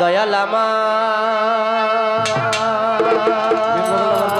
দয়ালামা দরদি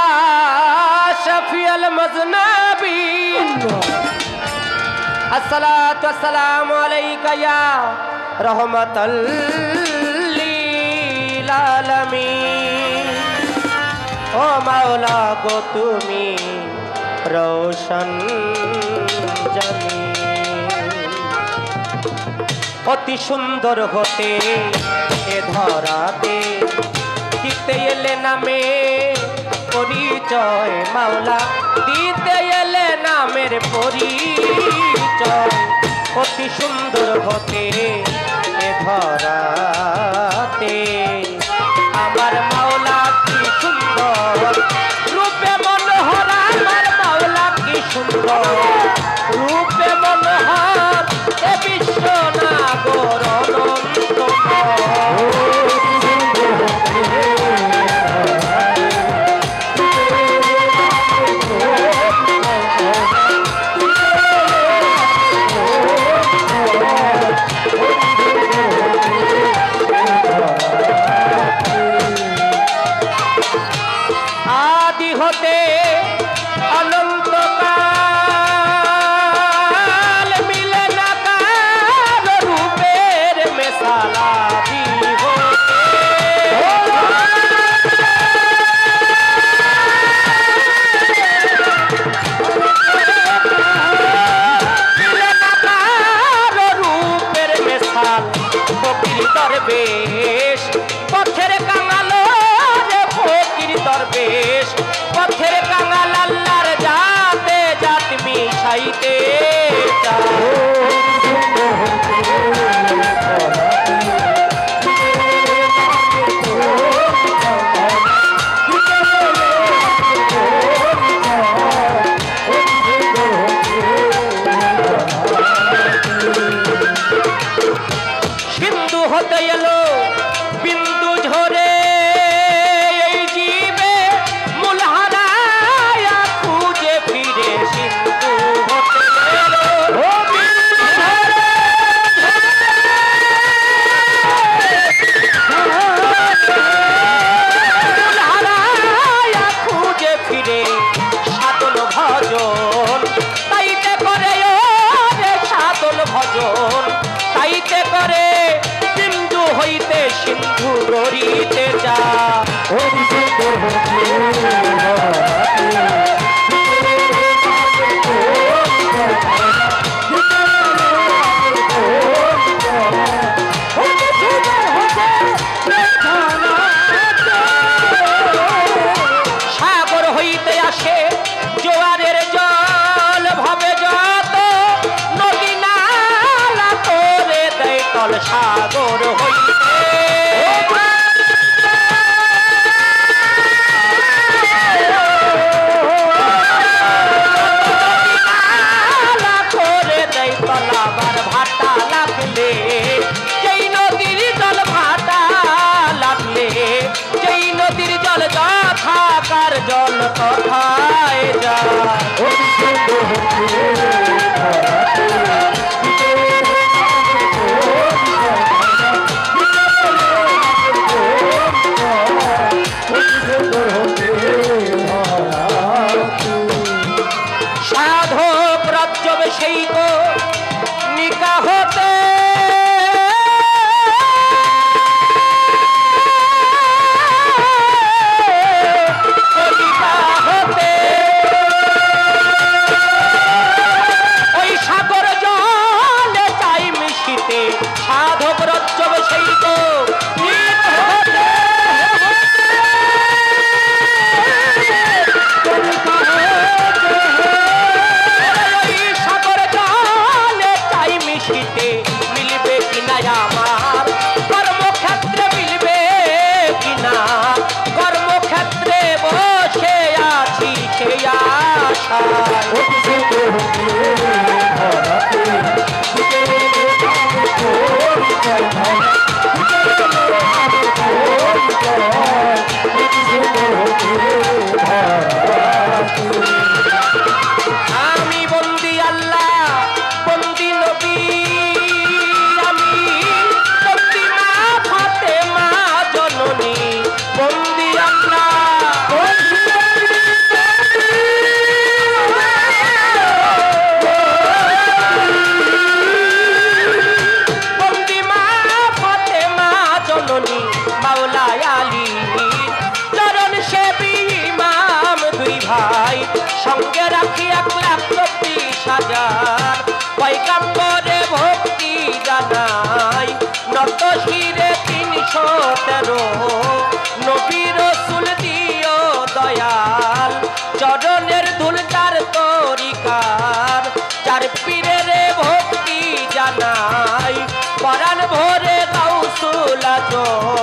আসসালাতু আলামিন। ও মাওলা গো তুমি জামিন। অতি সুন্দর হতে এ ধরাতে দিতে এলে নামে পরিচয়, মাওলা দিতে এলে নামের পরিচয়। অতি সুন্দর হতে এ ধরাতে আমার মাওলা কি সুন্দর, রূপে মনোহর, আমার মাওলা কি সুন্দর। ফকির দরবেশ পথের কাঙালো রে ফকির দরবেশ। মোর হইতে। জল ভাটা সারা আশায় চব্বিশ হাজার পয়গাম্বরে ভক্তি জানাই। নত শিরে তিনশো তেরো নবীর রসুল দিও দয়াল। চরণের ধুল তার তরিকার। চার পীরের ভক্তি জানাই। পরাণ ভরে গাউসুল আজম।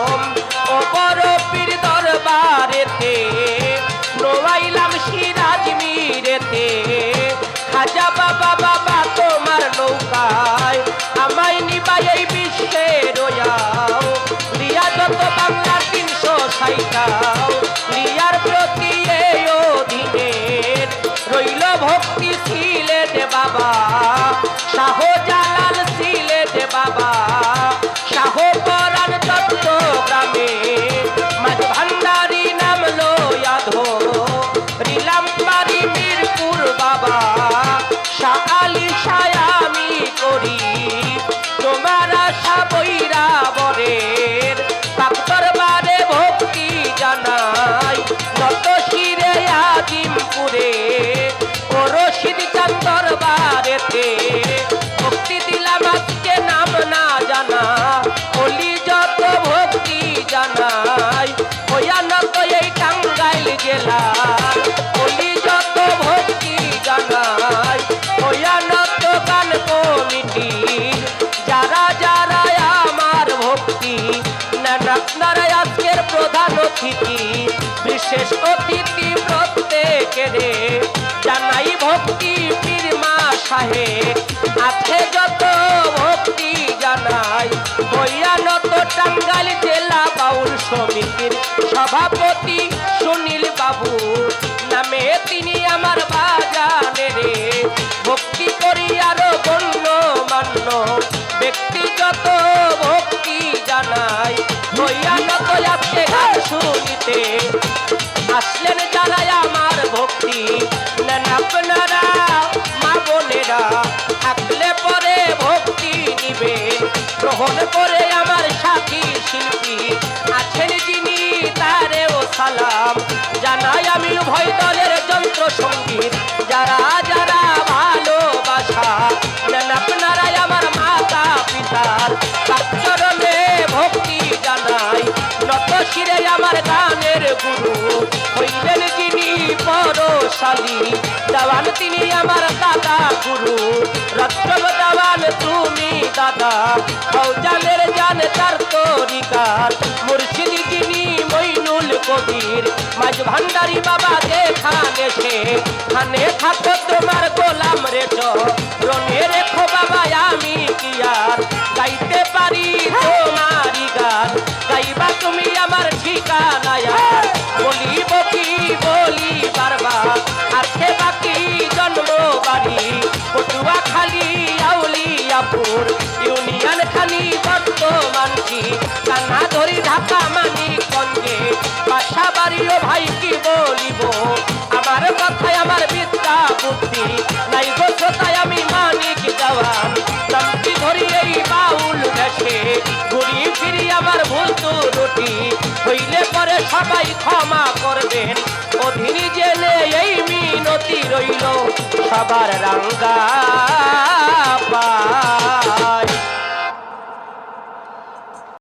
শাহ আলী সায়ামি করি। তোমার আশা বৈরা বরের দরবারে ভক্তি জানাই। নত শিরে আজিমপুরে অতিথি, বিশেষ অতিথি প্রত্যেকের। জানাই ভক্তি পীর মা সাহেব আছে যত ভক্তি জানাই। বৈয়ানত টাঙ্গাইল জেলা বাউল সমিতির সভাপতি সুনীল বাবু। নামে তিনি আমার বাজানে রে। ভক্তি করি আরও গণ্য মান্য ব্যক্তিগত গ্রহণ করে আমার সাথী শিল্পী আছেন যিনি, তারেও সালাম জানাই আমি উভয় দলের যন্ত্র সংগীত। যারা যারা ভালোবাসা নেন আপনারাই আমার মাতা পিতার চরণে ভক্তি জানাই। নত শিরে আমার গা জ্ঞানের গুরু হইলেন যিনি পরশালী। দেওয়ান তিনি আমার দাদা গুরু। তুমি দাদা ফৌজালের জান তার তরিকার। মুর্শিদ যিনি মইনুল কবির। মাঝ ভান্ডারি বাবা দেখানে সে, খানে থাকো তোমার গোলাম রে রনে রেখো বাবা, আমি কি আর? গাইতে পারি তোমারি গান। গাইবা তুমি আমার আউলিয়াপুর ইউনিয়ন খালি বর্তমান কি? কান্না ধরি ঢাকা মানিকগঞ্জে বাসা বাড়িও ভাই কি বলিব? আমার কথায় আমার বিদ্যা বুদ্ধি নাই গো আমি মানিক জওয়ান। লম্পি ধরি এই বাউল দেশে, ঘুরি ফিরি আমার ভুল তো রুটি। হইলে পরে সবাই ক্ষমা করবেন। অধীনি জেনে এই মিনতি রইল সবার রাঙ্গা পা